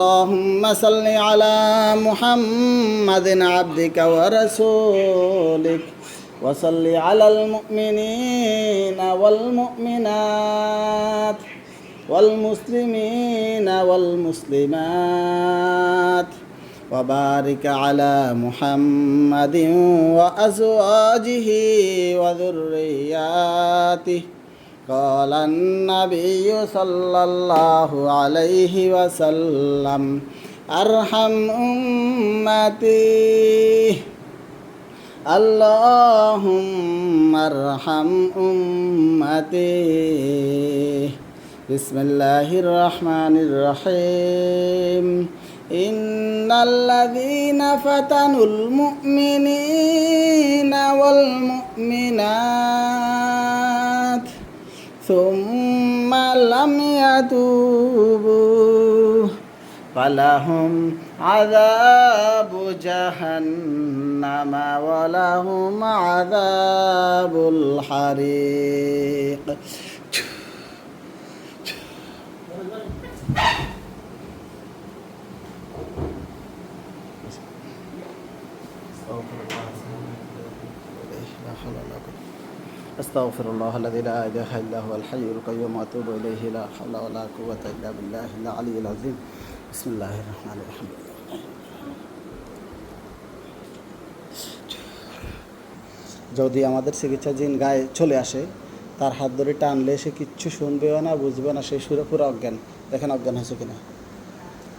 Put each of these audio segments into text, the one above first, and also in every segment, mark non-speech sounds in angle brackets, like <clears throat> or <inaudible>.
اللهم صل على محمد عبدك ورسولك وصل على المؤمنين والمؤمنات والمسلمين والمسلمات وبارك على محمد وأزواجه وذرياته قال النبي صلى الله عليه وسلم أرحم أمتي اللهم ارحم أمتي بسم الله الرحمن الرحيم إن الذين فتنوا المؤمنين والمؤمنات ثم لم يتوبوا فلهم عذاب جهنم ولهم عذاب الحريق أستغفر الله الذي لا إله إلا هو الحي القيوم وأتوب إليه لا حول ولا قوة إلا بالله العلي العظيم بسم الله الرحمن الرحيم যদি আমাদের চিকিৎসাধীন গায়ে চলে আসে তার হাত ধরে টানলে সে কিচ্ছু শুনবেও না বুঝবে না সে সুরে পুরো অজ্ঞান দেখেন অজ্ঞান হয়েছে কিনা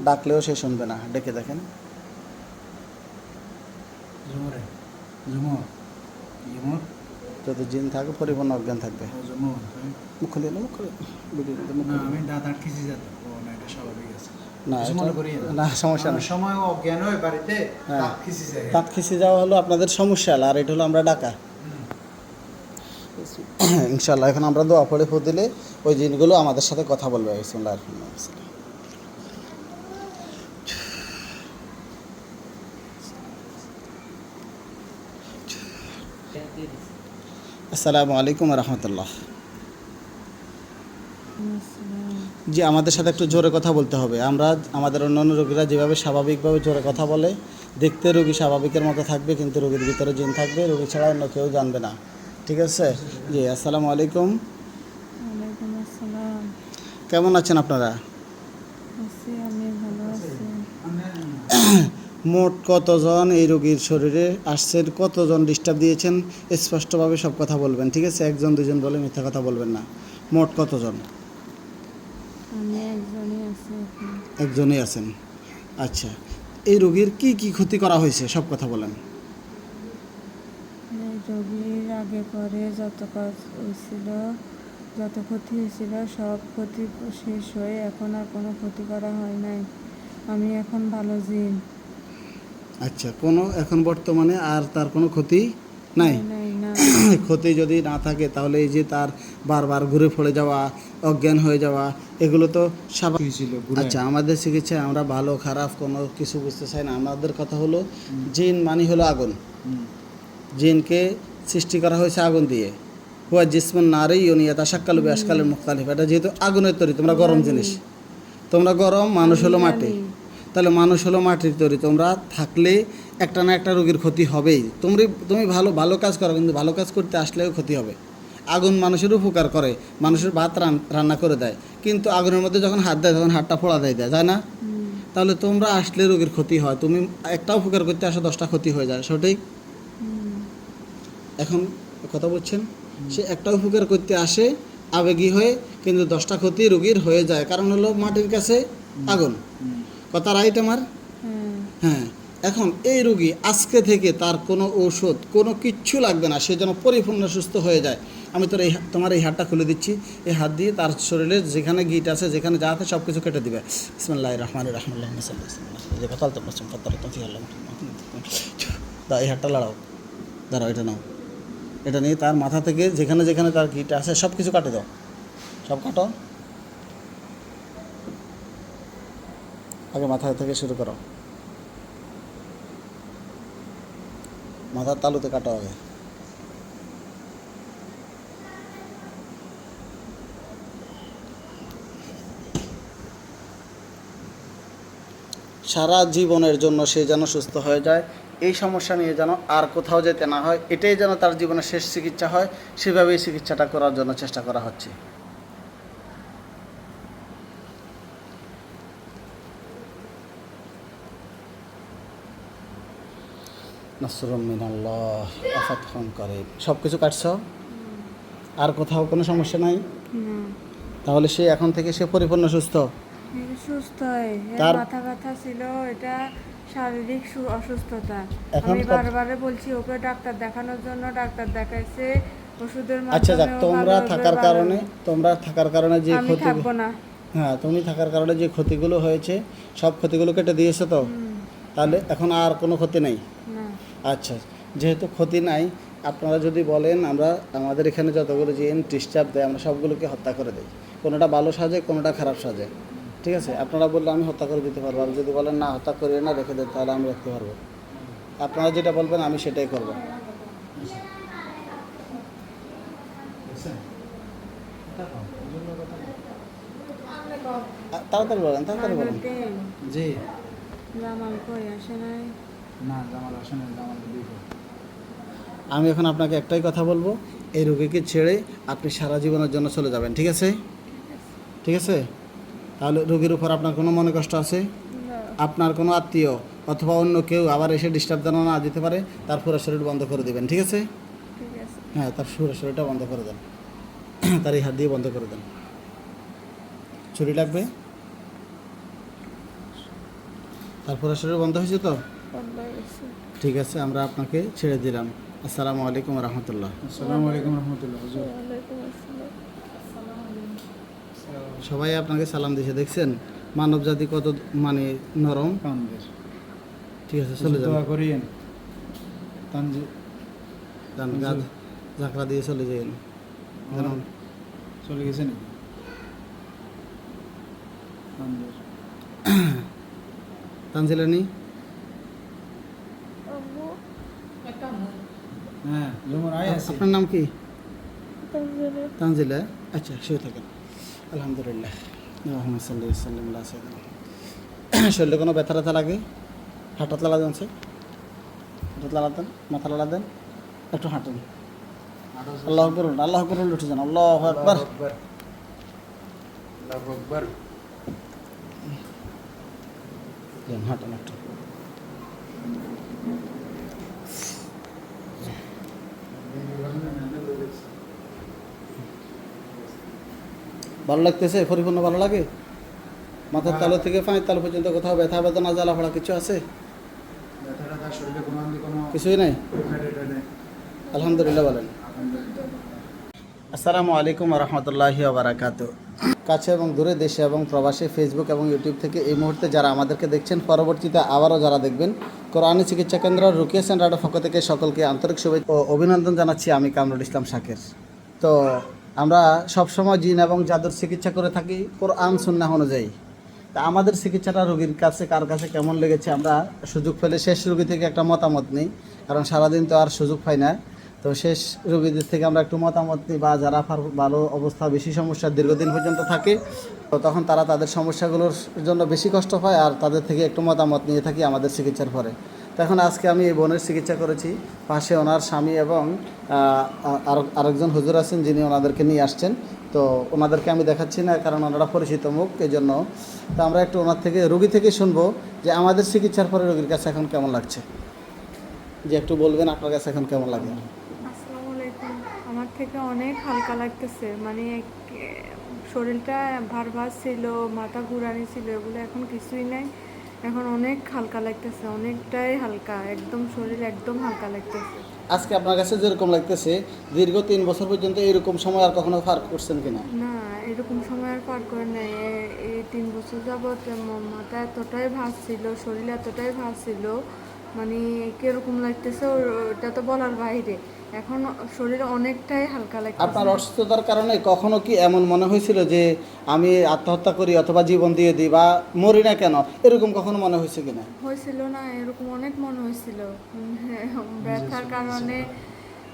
ডাকলেও সে শুনবে না ডেকে দেখেন ঝুমরে ঝুমর ঝুমর যত জিন থাকবে পরিপূর্ণ অজ্ঞান থাকবে। মুখ খুলে না মুখ খুলে ভিডিও দিতে মুখ না খুলে। আমি দাঁত আটকেছি যাতে ও না এটা স্বাভাবিক আছে। না কিছু এটা- করি না। সমস্যা অনেক নেই। সময় অজ্ঞান হয় বাড়িতে। দাঁত খিসে যাওয়া হলো আপনাদের সমস্যা আর এটা হলো আমরা ডাকা। ইনশাল্লাহ এখন আমরা দোয়া পড়ে ফু দিলে ওই জিনগুলো আমাদের সাথে কথা বলবে বিসমিল্লাহির আসসালামু আলাইকুম রহমতুল্লাহ। জি আমাদের সাথে একটু জোরে কথা বলতে হবে। আমরা আমাদের অন্যান্য রোগীরা যেভাবে স্বাভাবিকভাবে জোরে কথা বলে দেখতে রোগী স্বাভাবিকের মতো থাকবে কিন্তু রোগীর ভিতরে জিন থাকবে রোগী ছাড়া অন্য কেউ জানবে না। ঠিক আছে? জি আসসালামু আলাইকুম। আসসালাম। কেমন আছেন আপনারা? আমি ভালো আছি। <coughs> মোট কতজন এই রোগীর শরীরে আসছেন? কতজন ডিস্টার্ব দিয়েছেন? স্পষ্টভাবে সব কথা বলবেন ঠিক আছে? একজন দুজন বলে মিথ্যা কথা বলবেন না। মোট কতজন? আমি একজনই আছেন। আচ্ছা এই রোগীর কি কি ক্ষতি করা হয়েছে? সব কথা বলেন। রোগীর আগে পরে যত কাজ হয়েছিল যত ক্ষতি হয়েছিল সব ক্ষতি শেষ হয়ে এখন আর কোনো ক্ষতি করা হয় নাই। আমি এখন ভালো জিন। আচ্ছা কোনো এখন বর্তমানে আর তার কোনো ক্ষতি নাই? <coughs> ক্ষতি যদি না থাকে তাহলে এই যে তার বারবার ঘুরে পড়ে যাওয়া অজ্ঞান হয়ে যাওয়া এগুলো তো স্বাভাবিক। হয়েছিল আচ্ছা আমাদের চিকিৎসায় আমরা ভালো খারাপ কোনো কিছু বুঝতে চাই না। আমাদের কথা হলো জিন মানে হলো আগুন। জিনকে সৃষ্টি করা হয়েছে আগুন দিয়ে। হুয়া জিসমন নারী ইউনিয়া তাসাক্কালু বেশকালের মুখতালিফ। এটা যেহেতু আগুনের তৈরি তোমরা গরম জিনিস। তোমরা গরম মানুষ হলো মাটি। তাহলে মানুষ হলো মাটির তৈরি। তোমরা থাকলে একটা না একটা রোগীর ক্ষতি হবেই। তুমি তুমি ভালো ভালো কাজ করো কিন্তু ভালো কাজ করতে আসলেও ক্ষতি হবে। আগুন মানুষের উপকার করে মানুষের ভাত রান- রান্না করে দেয়। কিন্তু আগুনের মধ্যে যখন হাত দেয় তখন হাতটা ফোড়া দেয় দেয় তাই না তাহলে তোমরা আসলে রোগীর ক্ষতি হয়। তুমি একটা উপকার করতে আসো দশটা ক্ষতি হয়ে যায়। সঠিক? এখন কথা বলছেন? সে একটা উপকার করতে আসে আবেগী হয়ে কিন্তু দশটা ক্ষতি রোগীর হয়ে যায়। কারণ হলো মাটির কাছে আগুন। কথা রাইট আমার হ্যাঁ এখন এই রোগী আজকে থেকে তার কোনো ঔষধ, কোনো কিচ্ছু লাগবে না, সে যেন পরিপূর্ণ সুস্থ হয়ে যায়। আমি তোর এই তোমার এই হাতটা খুলে দিচ্ছি। এই হাত দিয়ে তার শরীরে যেখানে গিট আছে, যেখানে যা আছে সব কিছু কেটে দিবে। ইসমাল্লাহ রহমান দা, এই হাতটা লাড়াও। দাঁড়াও, এটা নাও। এটা নিয়ে তার মাথা থেকে যেখানে যেখানে তার গিট আছে সব কিছু কাটে দাও। সব কাটো। আগে মাথা থেকে শুরু করো। মাথার তালুতে কাটা আগে। সারা জীবনের জন্য সে যেন সুস্থ হয়ে যায়, এই সমস্যা নিয়ে যেন আর কোথাও যেতে না হয়, এটাই যেন তার জীবনের শেষ চিকিৎসা হয়, সেভাবেই চিকিৎসাটা করার জন্য চেষ্টা করা হচ্ছে। নাসরুম মিনাল্লাহ আফাতহুম করিম সব কিছু কাটছ? আর কোথাও কোনো সমস্যা নাই? তাহলে সে এখন থেকে সে পরিপূর্ণ সুস্থ? সুস্থ তার- মাথা ব্যথা ছিল এটা শারীরিক সু- অসুস্থতা। আমি বারবারে বলছি ওকে ডাক্তার দেখানোর জন্য ডাক্তার দেখাইছে ওষুধের আচ্ছা যাক তোমরা থাকার কারণে তোমরা থাকার কারণে যে ক্ষতি হ্যাঁ তুমি থাকার কারণে যে ক্ষতিগুলো হয়েছে সব ক্ষতিগুলো কেটে দিয়েছ তো? তাহলে এখন আর কোনো ক্ষতি নেই? আচ্ছা যেহেতু ক্ষতি নাই আপনারা যদি বলেন আমরা আমাদের এখানে যতগুলো জিন ডিস্টার্ব দেয় আমরা সবগুলোকে হত্যা করে দিই। কোনোটা ভালো সাজে কোনোটা খারাপ সাজে। ঠিক আছে? আপনারা বললে আমি হত্যা করে দিতে পারব। আর যদি বলেন না হত্যা করিয়ে না রেখে দেন তাহলে আমি রাখতে পারব। আপনারা যেটা বলবেন আমি সেটাই করব। তাড়াতাড়ি বলেন তাড়াতাড়ি বলেন। জি। আসে নাই? না জামাল আসে জামাল আমি এখন আপনাকে একটাই কথা বলব এই রোগীকে ছেড়ে আপনি সারা জীবনের জন্য চলে যাবেন ঠিক আছে? ঠিক আছে? তাহলে রোগীর উপর আপনার কোনো মনে কষ্ট আছে? আপনার কোনো আত্মীয় অথবা অন্য কেউ আবার এসে ডিস্টার্ব যেন না দিতে পারে তার পুরো শরীর বন্ধ করে দেবেন ঠিক আছে? হ্যাঁ তার পুরো শরীরটা বন্ধ করে দেন। <clears throat> তার এই হাত দিয়ে বন্ধ করে দেন। ছুরি লাগবে? তার পুরো শরীর বন্ধ হয়েছে তো? হয়ে ঠিক আছে আমরা আপনাকে ছেড়ে দিলাম। আসসালামু আলাইকুম রহমতুল্লাহ। আসসালামু আলাইকুম রহমতুল্লাহ হুজুর। ওয়ালাইকুম আসসালাম সবাই আপনাকে সালাম দিয়েছে দেখছেন? মানব জাতি কত মানে নরম? ঠিক আছে চলে যান। করিয়েন। ঝাঁকড়া দিয়ে চলে যেন চলে গেছে নাকি? তানজিলানি হ্যাঁ। জমর আয় আছে। আপনার নাম কি? তানজিলা। আচ্ছা শুয়ে থাকেন। আলহামদুলিল্লাহ। সাল্লাম শরীরে কোনো ব্যথা ট্যাথা লাগে? হাঁটাত লাগা জানছে হাঁটাত লাগা দেন মাথা লাগা দেন? একটু হাঁটেন। আল্লাহ আকবর আল্লাহ আকবর উঠে যান। আল্লাহ আকবর। হাঁটেন একটু। ভালো লাগতেছে পরিপূর্ণ ভালো লাগে। মাথার তালু থেকে পায়ের তালু পর্যন্ত কোথাও ব্যথা বেদনা জ্বালা ফোড়া কিছু আছে? কিছুই নাই? আলহামদুলিল্লাহ বলেন। আসসালামু আলাইকুম রহমতুল্লাহি বারাকাত। কাছে এবং দূরে দেশে এবং প্রবাসী ফেসবুক এবং ইউটিউব থেকে এই মুহূর্তে যারা আমাদেরকে দেখছেন পরবর্তীতে আবারও যারা দেখবেন কোরআনী চিকিৎসা কেন্দ্র রুকিয়া সেন্টারের পক্ষ থেকে সকলকে আন্তরিক শুভেচ্ছা ও অভিনন্দন জানাচ্ছি আমি কামরুল ইসলাম শাকের। তো আমরা সবসময় জিন এবং জাদুর চিকিৎসা করে থাকি, কোরআন, সুন্নাহ অনুযায়ী। তা আমাদের চিকিৎসাটা রোগীর কাছে, কার কাছে কেমন লেগেছে আমরা সুযোগ পেলে শেষ রোগী থেকে একটা মতামত নিই, কারণ সারাদিন তো আর সুযোগ পাই না। তো শেষ রোগীদের থেকে আমরা একটু মতামত নিই বা যারা ভালো অবস্থা, বেশি সমস্যা দীর্ঘদিন পর্যন্ত থাকে, তো তখন তারা তাদের সমস্যাগুলোর জন্য বেশি কষ্ট পায় আর তাদের থেকে একটু মতামত নিয়ে থাকি আমাদের চিকিৎসার পরে। তো এখন আজকে আমি এই বোনের চিকিৎসা করেছি, পাশে ওনার স্বামী এবং আরেকজন হুজুর আছেন যিনি ওনাদেরকে নিয়ে আসছেন। তো ওনাদেরকে আমি দেখাচ্ছি না কারণ ওনারা পরিচিত মুখ এই জন্য তো আমরা একটু ওনার থেকে, রুগী থেকে শুনব যে আমাদের চিকিৎসার পরে রোগীর কাছে এখন কেমন লাগছে। যে একটু বলবেন আপনার কাছে এখন কেমন লাগে। আমার থেকে অনেক হালকা লাগতেছে। মানে শরীরটা ভার ভার ছিল, মাথা ঘুরানি ছিল, এগুলো এখন কিছুই নাই। এখন অনেক হালকা লাগতেছে অনেকটাই হালকা একদম শরীর একদম হালকা লাগতেছে। আজকে আপনার কাছে যেরকম লাগতেছে দীর্ঘ তিন বছর পর্যন্ত এরকম সময় আর কখনো পার করছেন কিনা? না এরকম সময় আর পার করে নাই। এই তিন বছর যাবৎ মাথা এতটাই ভার ছিল শরীর এতটাই ভার ছিল মানে কীরকম লাগতেছে ওটা তো বলার বাইরে। এখন শরীর অনেকটাই হালকা লাগে আপনার অসুস্থতার কারণে কখনো কি এমন মনে হয়েছিল যে আমি আত্মহত্যা করি অথবা জীবন দিয়ে দিই বা মরি না কেন? এরকম কখনো মনে হয়েছে কিনা? হয়েছিল না এরকম অনেক মনে হয়েছিল। হ্যাঁ, ব্যথার কারণে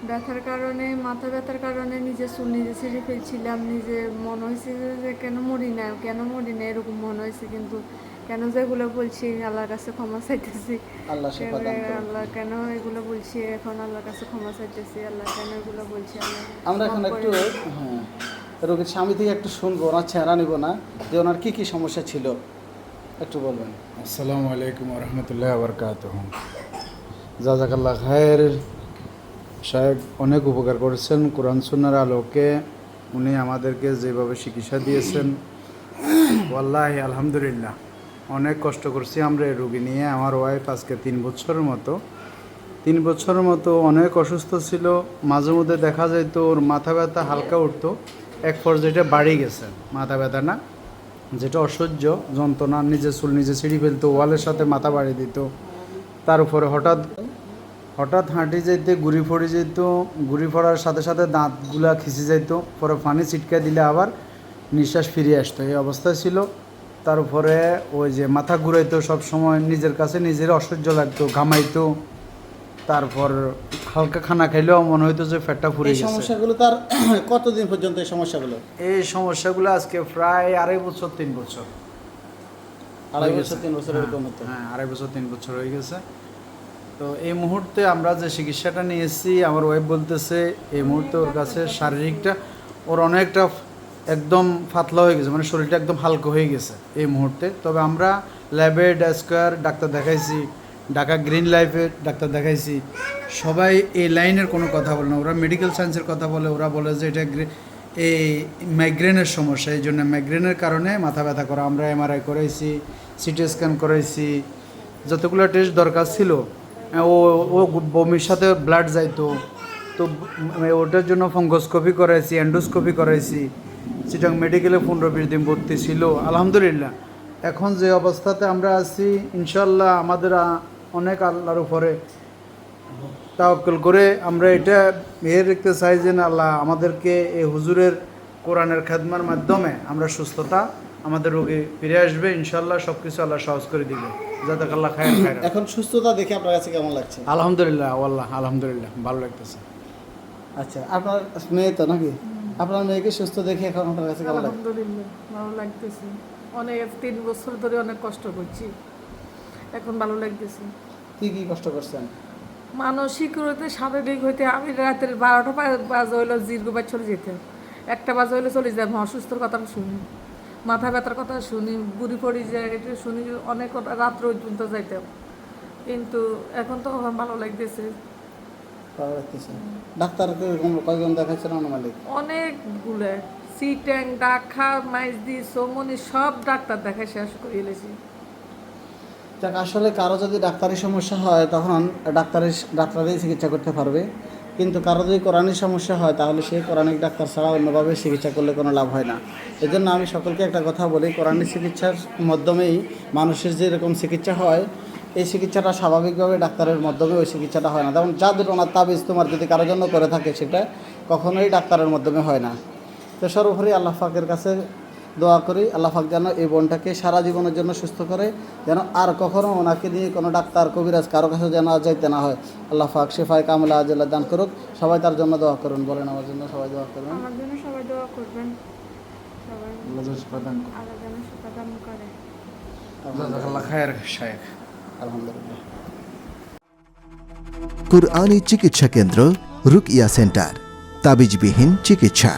ব্যথার কারণে মাথা ব্যথার কারণে নিজে চুল নিজে ছিঁড়ে ফেলছিলাম নিজে মনে হয়েছিল যে কেন মরি না কেন মরি না এরকম মনে হয়েছে কিন্তু কেন যে এগুলো বলছি? আল্লাহর কাছে ক্ষমা চাইতেছি। আল্লাহ আল্লাহ কেন এগুলো বলছি? এখন আল্লাহর কাছে ক্ষমা চাইতেছি আল্লাহ কেন এগুলো বলছি? আমরা এখন একটু হ্যাঁ রোগীর স্বামী থেকে একটু শুনব ওনার চেহারা নিব না যে ওনার কী কী সমস্যা ছিল? একটু বলবেন। আসসালামু আলাইকুম রহমতুল্লাহ বরকাত জাজাকাল্লাহ খায়ের। সাহেব অনেক উপকার করেছেন কোরআন সুন্নার আলোকে। উনি আমাদেরকে যেভাবে চিকিৎসা দিয়েছেন। ওয়াল্লাহ আলহামদুলিল্লাহ। অনেক কষ্ট করছি। আমরা এই রুগী নিয়ে আমার ওয়াইফ আজকে তিন বছরের মতো। তিন বছরের মতো অনেক অসুস্থ ছিল। মাঝে মধ্যে দেখা যেত ওর মাথা ব্যথা হালকা উঠতো। এক পর্যায়ে বাড়ি গেছে। মাথা ব্যথা না, যেটা অসহ্য, যন্ত্রণা নিজে চুল নিজে ছিঁড়ি ফেলতো, ওয়ালের সাথে মাথা বাড়ি দিত। তার উপরে হঠাৎ হঠাৎ হাঁটি যেতে গুড়ি ফড়ে যেত গুড়ি ফড়ার সাথে সাথে দাঁতগুলা খিসে যেত পরে পানি ছিটকে দিলে আবার নিঃশ্বাস ফিরিয়ে আসতো। এই অবস্থায় ছিল। তার উপরে ওই যে মাথা ঘুরাইতো সব সময় নিজের কাছে নিজের অসহ্য লাগতো ঘামাইতো। তারপর হালকা খানা খাইলেও মনে হইতো যে ফ্যাটটা ফুরে গেছে। সমস্যাগুলো তার <clears throat> কতদিন পর্যন্ত এই সমস্যাগুলো? এই সমস্যাগুলো আজকে প্রায় আড়াই বছর তিন বছর। আড়াই বছর তিন বছর হ্যাঁ, এরকম হতো। হ্যাঁ আড়াই বছর তিন বছর হয়ে গেছে। তো এই মুহূর্তে আমরা যে চিকিৎসাটা নিয়েছি আমার ওয়াইফ বলতেছে এই মুহূর্তে ওর কাছে শারীরিকটা ওর অনেকটা একদম পাতলা হয়ে গেছে মানে শরীরটা একদম হালকা হয়ে গেছে এই মুহূর্তে। তবে আমরা ল্যাবে ডেস্কার ডাক্তার দেখাইছি, ঢাকা গ্রিন লাইফে ডাক্তার দেখাইছি। সবাই এই লাইনের কোনো কথা বলে না, ওরা মেডিকেল সায়েন্সের কথা বলে, ওরা বলে যে এটা এই মাইগ্রেনের সমস্যা, এই জন্য মাইগ্রেনের কারণে মাথা ব্যথা করা। আমরা এমআরআই করাইছি সিটি স্ক্যান করাইছি, যতগুলো টেস্ট দরকার ছিল, ও ও বমির সাথে ব্লাড যাইতো, তো ওটার জন্য ফঙ্গোস্কোপি করাইছি অ্যান্ডোস্কোপি করাইছি। চিটাং মেডিকেলে পনেরো বিশ দিন ভর্তি ছিল আলহামদুলিল্লাহ। এখন যে অবস্থাতে আমরা আছি ইনশাল্লাহ আমাদের অনেক আল্লাহর উপরে তাওয়াক্কুল করে আমরা এটা এ রাখতে চাই যে আল্লাহ আমাদেরকে এই হুজুরের কোরআনের খেদমার মাধ্যমে আমরা সুস্থতা আমাদের রোগী ফিরে আসবে ইনশাল্লাহ সব কিছু আল্লাহ সহজ করে দিবে। যাতে আল্লাহ খায় খায় এখন সুস্থতা দেখে আপনার কাছে কেমন লাগছে? আলহামদুলিল্লাহ আল্লাহ আলহামদুলিল্লাহ ভালো লাগতেছে। আচ্ছা আপনার মেয়ে তো নাকি? আপনার মেয়েকে সুস্থ দেখে এখন আপনার কাছে কেমন লাগছে আলহামদুলিল্লাহ ভালো লাগতেছে। অনেক তিন বছর ধরে অনেক কষ্ট করছি। এখন ভালো লাগতেছে। কি কি কষ্ট করছেন? মানসিক হইতে স্বাভাবিক হইতে আমি রাতের বারোটা বাজে হইল জিরগোবার চলে যেতে। একটা বাজে হইলে চলে আমি অসুস্থর কথা আমি শুনি। মাথা ব্যথার কথা শুনি বুড়ি পড়ি যায় এটা শুনি অনেক রাত্র পর্যন্ত যাইতাম। কিন্তু এখন তো ভালো লাগতেছে। ভালো লাগতেছে ডাক্তার কয়জন দেখাচ্ছেন অনুমালিক অনেকগুলো। সিট্যাং ডাকা মাইজদি সোমনি সব ডাক্তার শেষ করে এলেছি। যাক আসলে কারও যদি ডাক্তারি সমস্যা হয় তখন ডাক্তারের ডাক্তারই চিকিৎসা করতে পারবে। কিন্তু কারও যদি কোরআনিক সমস্যা হয় তাহলে সেই কোরআনিক ডাক্তার ছাড়া অন্যভাবে চিকিৎসা করলে কোনো লাভ হয় না। এই জন্য আমি সকলকে একটা কথা বলি কোরআনিক চিকিৎসার মাধ্যমেই মানুষের যেরকম চিকিৎসা হয় এই চিকিৎসাটা স্বাভাবিকভাবে ডাক্তারের মাধ্যমে ওই চিকিৎসাটা হয় না। যেমন জাদুর ওনার তাবিজ তোমার যদি কারোর জন্য করে থাকে সেটা কখনোই ডাক্তারের মাধ্যমে হয় না। তো সর্বোপরি আল্লাহ পাকের কাছে দোয়া করি আল্লাহ পাক যেন এই বোনটাকে সারা জীবনের জন্য সুস্থ করে যেন আর কখনো ওনাকে নিয়ে কোনো ডাক্তার কবিরাজ কারও কাছে যেন আর যাইতে না হয়। আল্লাহ পাক শেফায় কামলা আজল্লাহ দান করুক। সবাই তার জন্য দোয়া করুন বলেন আমার জন্য সবাই দোয়া করুন। আমার জন্য সবাই দোয়া করবেন। সবাই আল্লাহ যেন করে। জাজাকাল্লাহ খায়ের শায়েখ। কুরআনী চিকিৎসা কেন্দ্র রুকিয়া সেন্টার। তাবিজবিহীন চিকিৎসা।